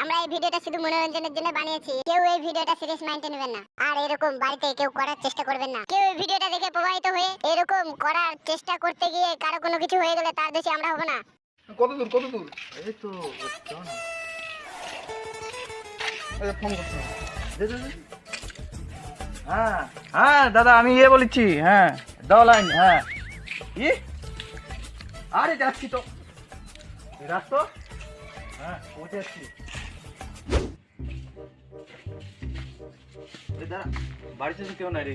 আমরা এই ভিডিওটা শুধু মনোরঞ্জনের জন্য বানিয়েছি। কেউ এই ভিডিওটা সিরিয়াস মাইন্ডে নেবেন না। আর এরকম বাড়িতে কেউ করার চেষ্টা করবেন না। কেউ এই ভিডিওটা দেখে প্রভাবিত হয়ে এরকম করার চেষ্টা করতে গিয়ে কারও কোনো কিছু হয়ে গেলে তার দোষী আমরা হব না। কত দূর কত দূর? এই তো ফোন। হ্যাঁ হ্যাঁ ইয়ে বলেছি হ্যাঁ তো এই রাখ তো। হ্যাঁ পৌঁছে যাচ্ছি। বাড়িতে তো কেউ নাই রে।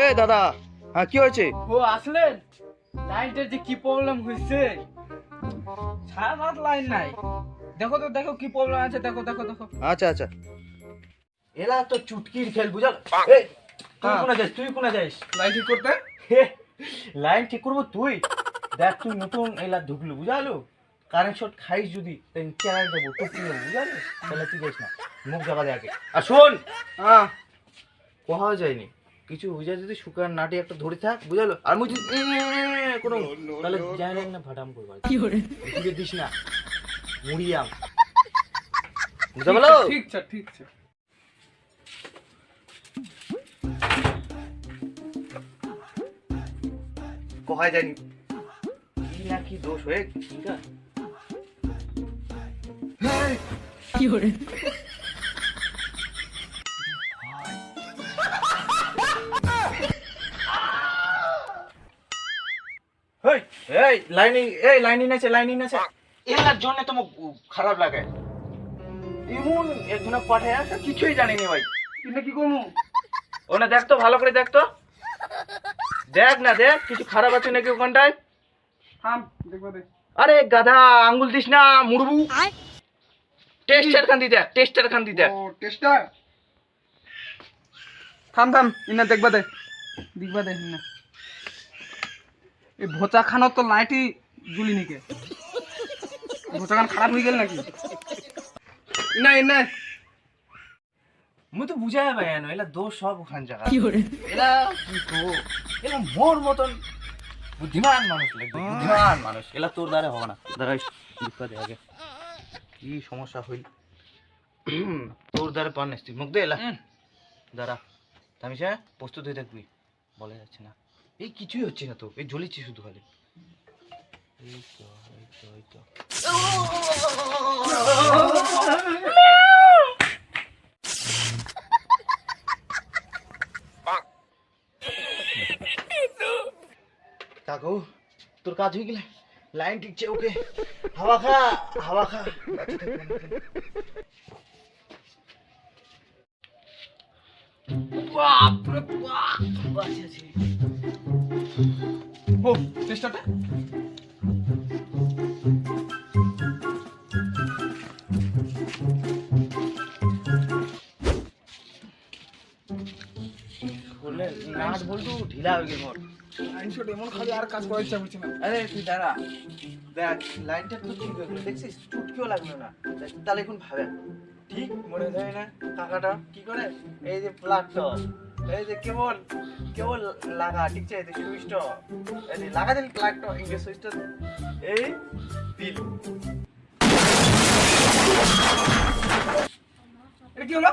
এ দাদা হ্যাঁ কি হয়েছে? ও আসলেন? লাইনটার যে কি প্রবলেম হয়েছে? সারা রাত লাইন নাই। দেখো তো দেখো কি প্রবলেম আছে দেখো দেখো দেখো। আচ্ছা আচ্ছা। এলা তো চুটকির খেল বুঝাল? তুই হ্যাঁ। কোনা যাস তুই কোনা যাস? লাইন ঠিক করতে? হে, লাইন ঠিক করব তুই? দেখ তুই নতুন এলা ঢুকলু বুঝালো? কারেন্ট শট খাইস যদি তাই চ্যানেল দেবো টুকি দেবো বুঝালো? তাহলে তুই যাস না মুখ যাবা দে আগে। আর শোন হ্যাঁ। কোথাও যায়নি। কিছু বুঝা যদি শুকান নাটি একটা ধরে থাক বুঝালো? আর মুই যদি কোনো তাহলে যাই না ফাটাম করবার এদিকে দিস না মুড়িয়াম বুঝতে পারল? ঠিক আছে ঠিক আছে। কোথায় যায়নি? কি না কি দোষ হয়ে ঠিক আছে হেই এই লাইনিং এই লাইনিং আছে লাইনিং আছে এর জন্য তো খারাপ লাগে। এমন একজনে পাঠায় আসা কিছুই জানিনি ভাই। কি করব? ওনা দেখ তো ভালো করে দেখ তো। দেখ না দেখ কিছু খারাপ আছে নাকি ওখানটায়? আরে গাধা আঙ্গুল দিস না মুড়বু। টেস্টার খান দিতে টেস্টার খান দিতে টেস্টার? থাম থাম ইনা দেখবা দে দেখবা দে ইনা এই ভোচা খানত তো লাইটই জ্বলি নিকে ভোচা খান খারাপ হয়ে গেল নাকি? না না মুই তো বুঝাই ভাই না এলা দোষ সব ওখান জায়গা এলা কি তো এলা মোর মতন বুদ্ধিমান মানুষ লাগবে বুদ্ধিমান মানুষ। এলা তোর দ্বারা হবে না। দাঁড়াই দুঃখা দে আগে। কি সমস্যা হইল? তোর দ্বারা পার নেস মুখ দে এলা। দাঁড়া। আমি সে প্রস্তুত হয়ে থাকবি। বলা যাচ্ছে না। এই কিছুই হচ্ছে না তো এই জ্বলিচ্ছি শুধু খালি। এই তো এই তো এই তো। কাকু তোর কাজ হয়ে গেলে লাইন টিকছে ওকে হাওয়া খা হাওয়া খা বাপরে বাপ বাঁচি আছি ও টেস্টারটা বললে নাট বলতো ঢিলা হয়ে গেল মোর লাইন শট এমন খালি আর কাজ করার ইচ্ছা করছে না। আরে তুই দাঁড়া। দেখ লাইনটা তো ঠিক হয়ে দেখছিস চুটকিও লাগল না। তাহলে এখন ভাবে ঠিক? মনে হয় না? কাকাটা কি করে? এই যে প্লাগটা এই যে কেবল কেবল লাগা ঠিক আছে? সুইচটা এই যে লাগা দিল প্লাগটা যে সুইচটা এই দিল। এটা কি হলো?